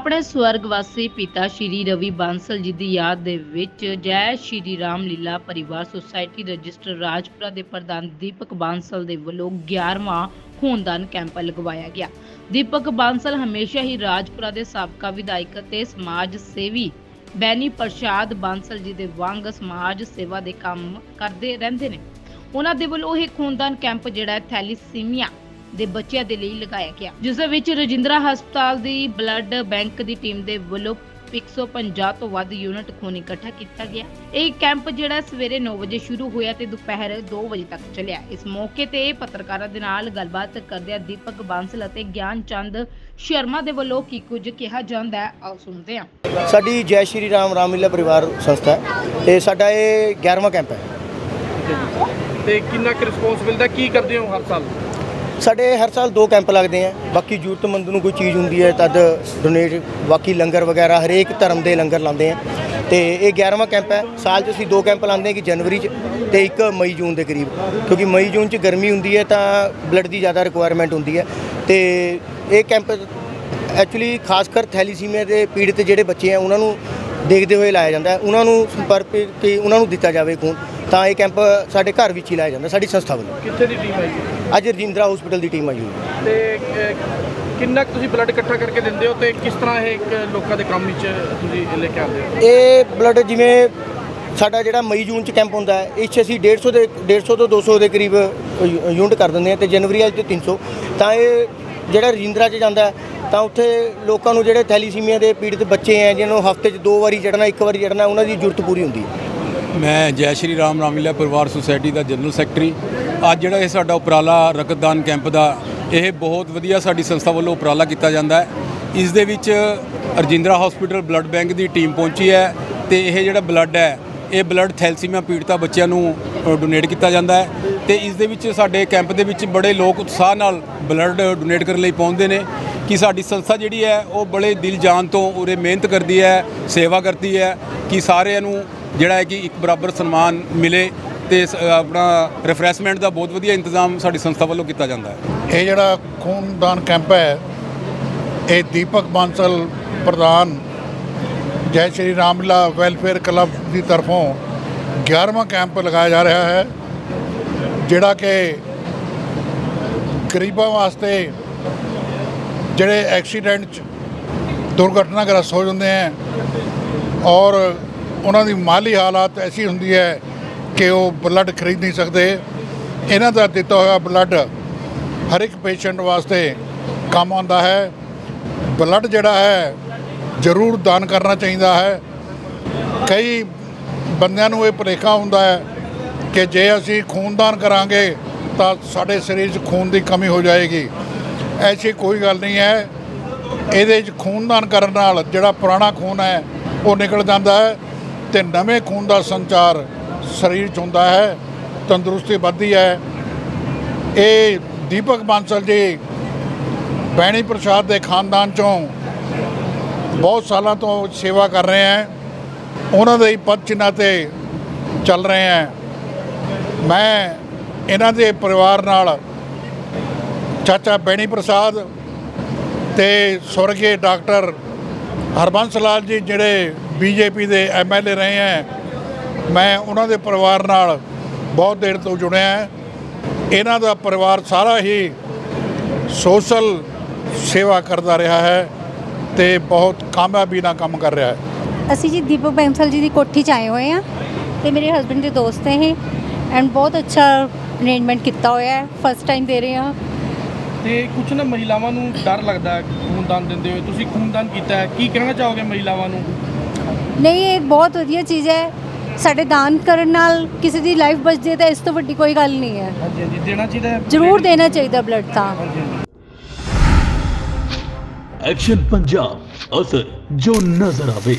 ਆਪਣੇ ਸਵਰਗਵਾਸੀ ਪਿਤਾ ਸ਼੍ਰੀ ਰਵੀ ਬਾਂਸਲ ਜੀ ਦੀ ਯਾਦ ਦੇ ਵਿੱਚ ਜੈ ਸ਼੍ਰੀ ਰਾਮ ਲੀਲਾ ਪਰਿਵਾਰ ਸੁਸਾਇਟੀ ਰਜਿਸਟਰ ਰਾਜਪੁਰਾ ਦੇ ਪ੍ਰਧਾਨ ਦੀਪਕ ਬਾਂਸਲ ਦੇ ਵੱਲੋਂ 11ਵਾਂ ਖੂਨਦਾਨ ਕੈਂਪ ਲਗਵਾਇਆ ਗਿਆ। ਦੀਪਕ ਬਾਂਸਲ ਹਮੇਸ਼ਾ ਹੀ ਰਾਜਪੁਰਾ ਦੇ ਸਾਬਕਾ ਵਿਧਾਇਕ ਅਤੇ ਸਮਾਜ ਸੇਵੀ ਬੈਨੀ ਪ੍ਰਸ਼ਾਦ ਬਾਂਸਲ ਜੀ ਦੇ ਵਾਂਗ ਸਮਾਜ ਸੇਵਾ ਦੇ ਕੰਮ ਕਰਦੇ ਰਹਿੰਦੇ ਨੇ। ਉਹਨਾਂ ਦੇ ਵੱਲੋਂ ਇਹ ਖੂਨਦਾਨ ਕੈਂਪ ਜਿਹੜਾ ਹੈ ਥੈਲੀਸੀਮੀਆ ਦੇ ਬੱਚਿਆਂ ਦੇ ਲਈ ਲਗਾਇਆ ਗਿਆ। ਜਿਸ ਦੇ ਵਿੱਚ ਰਜਿੰਦਰਾ ਹਸਪਤਾਲ ਦੀ ਬਲੱਡ ਬੈਂਕ ਦੀ ਟੀਮ ਦੇ ਵੱਲੋਂ 150 ਤੋਂ ਵੱਧ ਯੂਨਿਟ ਖੂਨ ਇਕੱਠਾ ਕੀਤਾ ਗਿਆ। ਇਹ ਕੈਂਪ ਜਿਹੜਾ ਸਵੇਰੇ 9 ਵਜੇ ਸ਼ੁਰੂ ਹੋਇਆ ਤੇ ਦੁਪਹਿਰ 2 ਵਜੇ ਤੱਕ ਚੱਲਿਆ। ਇਸ ਮੌਕੇ ਤੇ ਪੱਤਰਕਾਰਾਂ ਦੇ ਨਾਲ ਗੱਲਬਾਤ ਕਰਦਿਆਂ ਦੀਪਕ ਬਾਂਸਲ ਅਤੇ ਗਿਆਨ ਚੰਦ ਸ਼ਰਮਾ ਦੇ ਵੱਲੋਂ ਕੀ ਕੁਝ ਕਿਹਾ ਜਾਂਦਾ ਹੈ ਆਓ ਸੁਣਦੇ ਹਾਂ। ਸਾਡੀ ਜੈ ਸ਼੍ਰੀ ਰਾਮ ਰਾਮਲੀਲਾ ਪਰਿਵਾਰ ਸੰਸਥਾ ਹੈ ਤੇ ਸਾਡਾ ਇਹ 11ਵਾਂ ਕੈਂਪ ਹੈ। ਤੇ ਕਿੰਨਾ ਕੁ ਰਿਸਪੌਂਸ ਮਿਲਦਾ ਕੀ ਕਰਦੇ ਹੋ ਹਰ ਸਾਲ? ਸਾਡੇ ਹਰ ਸਾਲ ਦੋ ਕੈਂਪ ਲੱਗਦੇ ਆ। ਬਾਕੀ ਜ਼ਰੂਰਤਮੰਦ ਨੂੰ ਕੋਈ ਚੀਜ਼ ਹੁੰਦੀ ਹੈ, ਤਦ ਡੋਨੇਟ ਬਾਕੀ ਲੰਗਰ ਵਗੈਰਾ, ਹਰੇਕ ਧਰਮ ਦੇ ਲੰਗਰ ਲਾਉਂਦੇ ਆ। ਤੇ ਇਹ 11ਵਾਂ ਕੈਂਪ ਹੈ। ਸਾਲ 'ਚ ਅਸੀਂ ਦੋ ਕੈਂਪ ਲਾਉਂਦੇ ਹਾਂ ਕਿ ਜਨਵਰੀ 'ਚ ਤੇ ਇੱਕ ਮਈ, ਜੂਨ ਦੇ ਕਰੀਬ। ਕਿਉਂਕਿ ਮਈ, ਜੂਨ 'ਚ ਗਰਮੀ ਹੁੰਦੀ ਹੈ ਤਾਂ ਬਲੱਡ ਦੀ ਜ਼ਿਆਦਾ ਰਿਕੁਆਇਰਮੈਂਟ ਹੁੰਦੀ ਹੈ। ਤੇ ਇਹ ਕੈਂਪ ਐਕਚੁਅਲੀ ਖਾਸ ਕਰ ਥੈਲੀਸੀਮੀਆ ਦੇ ਪੀੜਤ ਜਿਹੜੇ ਬੱਚੇ ਆ, ਉਹਨਾਂ ਨੂੰ ਦੇਖਦੇ ਹੋਏ ਲਾਇਆ ਜਾਂਦਾ ਉਹਨਾਂ ਨੂੰ ਸੰਪਰਕ ਕਿ ਉਹਨਾਂ ਨੂੰ ਦਿੱਤਾ ਜਾਵੇ ਖੂਨ। ਤਾਂ ਇਹ ਕੈਂਪ ਸਾਡੇ ਘਰ ਵਿੱਚ ਹੀ ਲਾਇਆ ਜਾਂਦਾ ਸਾਡੀ ਸੰਸਥਾ ਵੱਲੋਂ। ਕਿੱਥੇ ਦੀ ਟੀਮ ਆਈ ਹੈ ਅੱਜ ਰਜਿੰਦਰਾ ਹਸਪੀਟਲ ਦੀ ਟੀਮ ਆਈ ਹੋਈ ਹੈ। ਤੇ ਅਹ, ਕਿੰਨਾ ਕੁ ਤੁਸੀਂ ਬਲੱਡ ਇਕੱਠਾ ਕਰਕੇ ਦਿੰਦੇ ਹੋ ਤੇ ਕਿਸ ਤਰ੍ਹਾਂ ਇਹ ਇੱਕ ਲੋਕਾਂ ਦੇ ਕੰਮ ਵਿੱਚ ਤੁਸੀਂ ਲੈ ਕੇ ਆਉਂਦੇ ਹੋ? ਇਹ ਬਲੱਡ ਜਿਵੇਂ ਸਾਡਾ ਜਿਹੜਾ ਮਈ ਜੂਨ ਚ ਕੈਂਪ ਹੁੰਦਾ ਹੈ ਇਸ 'ਚ ਅਸੀਂ 150 ਦੇ 150 ਤੋਂ 200 ਦੇ ਕਰੀਬ ਯੂ- ਯੂਨਿਟ ਕਰ ਦਿੰਦੇ ਹਾਂ ਤੇ ਜਨਵਰੀ ਵਾਲੇ 'ਚ 300 ਤਾਂ ਇਹ ਜਿਹੜਾ ਰਜਿੰਦਰਾ 'ਚ ਜਾਂਦਾ ਹੈ, ਤਾਂ ਉੱਥੇ ਲੋਕਾਂ ਨੂੰ ਜਿਹੜੇ ਥੈਲੀਸੀਮੀਆ ਦੇ ਪੀੜਤ ਬੱਚੇ ਹੈ ਜਿਹਨਾਂ ਨੂੰ ਹਫ਼ਤੇ 'ਚ ਦੋ ਵਾਰੀ ਚੜਨਾ ਇੱਕ ਵਾਰੀ ਚੜਨਾ ਉਹਨਾਂ ਦੀ ਜ਼ਰੂਰਤ ਪੂਰੀ ਹੁੰਦੀ ਹੈ। ਮੈਂ ਜੈ ਸ਼੍ਰੀ ਰਾਮ ਰਾਮਲੀਲਾ ਪਰਿਵਾਰ ਸੁਸਾਇਟੀ ਦਾ ਜਨਰਲ ਸੈਕਟਰੀ। ਅੱਜ ਜਿਹੜਾ ਇਹ ਸਾਡਾ ਉਪਰਾਲਾ ਰਕਤਦਾਨ ਕੈਂਪ ਦਾ, ਇਹ ਬਹੁਤ ਵਧੀਆ ਸਾਡੀ ਸੰਸਥਾ ਵੱਲੋਂ ਉਪਰਾਲਾ ਕੀਤਾ ਜਾਂਦਾ ਹੈ। ਇਸ ਦੇ ਵਿੱਚ ਰਜਿੰਦਰਾ ਹਸਪੀਟਲ ਬਲੱਡ ਬੈਂਕ ਦੀ ਟੀਮ ਪਹੁੰਚੀ ਹੈ ਤੇ ਇਹ ਜਿਹੜਾ ਬਲੱਡ ਹੈ, ਇਹ ਬਲੱਡ ਥੈਲਸੀਮੀਆ ਪੀੜਤਾ ਬੱਚਿਆਂ ਨੂੰ ਡੋਨੇਟ ਕੀਤਾ ਜਾਂਦਾ ਹੈ। ਤੇ ਇਸ ਦੇ ਵਿੱਚ ਸਾਡੇ ਕੈਂਪ ਦੇ ਵਿੱਚ ਬੜੇ ਲੋਕ ਉਤਸ਼ਾਹ ਨਾਲ ਬਲੱਡ ਡੋਨੇਟ ਕਰਨ ਲਈ ਪਹੁੰਚਦੇ ਨੇ ਕਿ ਸਾਡੀ ਸੰਸਥਾ ਜਿਹੜੀ ਹੈ, ਉਹ ਬੜੇ ਦਿਲ ਜਾਨ ਤੋਂ ਉਰੇ ਮਿਹਨਤ ਕਰਦੀ ਹੈ, ਸੇਵਾ ਕਰਦੀ ਹੈ ਕਿ ਸਾਰਿਆਂ ਨੂੰ ਜਿਹੜਾ ਹੈ ਕਿ ਇੱਕ ਬਰਾਬਰ ਸਨਮਾਨ ਮਿਲੇ ਤੇ ਆਪਣਾ ਰਿਫਰੈਸ਼ਮੈਂਟ ਦਾ ਬਹੁਤ ਵਧੀਆ ਇੰਤਜ਼ਾਮ ਸਾਡੀ ਸੰਸਥਾ ਵੱਲੋਂ ਕੀਤਾ ਜਾਂਦਾ ਹੈ। ਇਹ ਜਿਹੜਾ ਖੂਨਦਾਨ ਕੈਂਪ ਹੈ, ਇਹ ਦੀਪਕ ਬਾਂਸਲ ਪ੍ਰਧਾਨ ਜੈ ਸ਼੍ਰੀ ਰਾਮਲਾ ਵੈਲਫੇਅਰ ਕਲੱਬ ਦੀ ਤਰਫੋਂ 11ਵਾਂ ਕੈਂਪ ਲਗਾਇਆ ਜਾ ਰਿਹਾ ਹੈ, ਜਿਹੜਾ ਕਿ ਗਰੀਬਾਂ ਵਾਸਤੇ ਜਿਹੜੇ ਐਕਸੀਡੈਂਟ 'ਚ ਦੁਰਘਟਨਾਗ੍ਰਸਤ ਹੋ ਜਾਂਦੇ ਹੈ ਔਰ ਉਹਨਾਂ ਦੀ ਮਾਲੀ ਹਾਲਾਤ ਐਸੀ ਹੁੰਦੀ ਹੈ ਕਿ ਉਹ ਬਲੱਡ ਖਰੀਦ ਨਹੀਂ ਸਕਦੇ। ਇਹਨਾਂ ਦਾ ਦਿੱਤਾ ਹੋਇਆ ਬਲੱਡ ਹਰ ਇੱਕ ਪੇਸ਼ੈਂਟ ਵਾਸਤੇ ਕੰਮ ਆਉਂਦਾ ਹੈ। ਬਲੱਡ ਜਿਹੜਾ ਹੈ, ਜ਼ਰੂਰ ਦਾਨ ਕਰਨਾ ਚਾਹੀਦਾ ਹੈ। ਕਈ ਬੰਦਿਆਂ ਨੂੰ ਇਹ ਭੁਲੇਖਾ ਹੁੰਦਾ ਹੈ ਕਿ ਜੇ ਅਸੀਂ ਖੂਨਦਾਨ ਕਰਾਂਗੇ ਤਾਂ ਸਾਡੇ ਸਰੀਰ 'ਚ ਖੂਨ ਦੀ ਕਮੀ ਹੋ ਜਾਏਗੀ। ਐਸੀ ਕੋਈ ਗੱਲ ਨਹੀਂ ਹੈ। ਇਹਦੇ 'ਚ ਖੂਨਦਾਨ ਕਰਨ ਨਾਲ ਜਿਹੜਾ ਪੁਰਾਣਾ ਖੂਨ ਹੈ, ਉਹ ਨਿਕਲ ਜਾਂਦਾ ਹੈ। ਤੇ ਨਵੇਂ ਖੂਨ ਦਾ ਸੰਚਾਰ ਸਰੀਰ 'ਚ ਹੁੰਦਾ ਹੈ, ਤੰਦਰੁਸਤੀ ਵੱਧਦੀ ਹੈ। ਇਹ ਦੀਪਕ ਬਾਂਸਲ ਜੀ ਬੈਣੀ ਪ੍ਰਸ਼ਾਦ ਦੇ ਖਾਨਦਾਨ ਚੋਂ ਬਹੁਤ ਸਾਲਾਂ ਤੋਂ ਸੇਵਾ ਕਰ ਰਹੇ ਹੈ। ਉਹਨਾਂ ਦੇ ਹੀ ਪਦ ਚਿੰਨ੍ਹਾਂ ਤੇ ਚੱਲ ਰਹੇ ਹੈ। ਮੈਂ ਇਹਨਾਂ ਦੇ ਪਰਿਵਾਰ ਨਾਲ ਚਾਚਾ ਬੈਣੀ ਪ੍ਰਸਾਦ ਤੇ ਸਵਰਗੀ ਡਾਕਟਰ ਹਰਬੰਸ ਲਾਲ ਜੀ ਜਿਹੜੇ ਬੀਜੇਪੀ ਦੇ ਐਮਐਲਏ ਰਹੇ ਹੈ ਮੈਂ ਉਹਨਾਂ ਦੇ ਪਰਿਵਾਰ ਨਾਲ ਬਹੁਤ ਦੇਰ ਤੋਂ ਜੁੜਿਆ ਹਾਂ। ਇਹਨਾਂ ਦਾ ਪਰਿਵਾਰ ਸਾਰਾ ਹੀ ਸੋਸ਼ਲ ਸੇਵਾ ਕਰਦਾ ਰਿਹਾ ਹੈ ਤੇ ਬਹੁਤ ਕਾਮਯਾਬੀ ਨਾਲ ਕੰਮ ਕਰ ਰਿਹਾ ਹੈ। ਅਸੀਂ ਜੀ ਦੀਪਕ ਬੈਂਸਲ ਜੀ ਦੀ ਕੋਠੀ 'ਚ ਆਏ ਹੋਏ ਆ ਤੇ ਮੇਰੇ ਹਸਬੰਡ ਦੇ ਦੋਸਤ ਹੈ ਇਹ ਐਂਡ ਬਹੁਤ ਅੱਛਾ ਅਰੇਂਜਮੈਂਟ ਕੀਤਾ ਹੋਇਆ ਹੈ। ਫਸਟ ਟਾਈਮ ਦੇ ਰਹੇ ਆ ਤੇ ਕੁਝ ਨਾ ਮਹਿਲਾਵਾਂ ਨੂੰ ਡਰ ਲੱਗਦਾ ਹੈ ਖੂਨਦਾਨ ਦਿੰਦੇ ਹੋਏ। ਤੁਸੀਂ ਖੂਨਦਾਨ ਕੀਤਾ ਹੈ। ਕੀ ਕਹਿਣਾ ਚਾਹੋਗੇ ਮਹਿਲਾਵਾਂ ਨੂੰ? ਨਹੀਂ ਇਹ ਇੱਕ ਬਹੁਤ ਵਧੀਆ ਚੀਜ਼ ਹੈ। ਸਾਡੇ ਦਾਨ ਕਰਨ ਨਾਲ ਕਿਸੇ ਦੀ ਲਾਈਫ ਬਚਦੀ ਹੈ ਤਾਂ ਇਸ ਤੋਂ ਵੱਡੀ ਕੋਈ ਗੱਲ ਨਹੀਂ ਹੈ। ਹਾਂਜੀ ਹਾਂਜੀ। ਦੇਣਾ ਚਾਹੀਦਾ ਹੈ। ਜ਼ਰੂਰ ਦੇਣਾ ਚਾਹੀਦਾ ਬਲੱਡ ਤਾਂ। ਐਕਸ਼ਨ ਪੰਜਾਬ ਅਸਰ ਜੋ ਨਜ਼ਰ ਆਵੇ।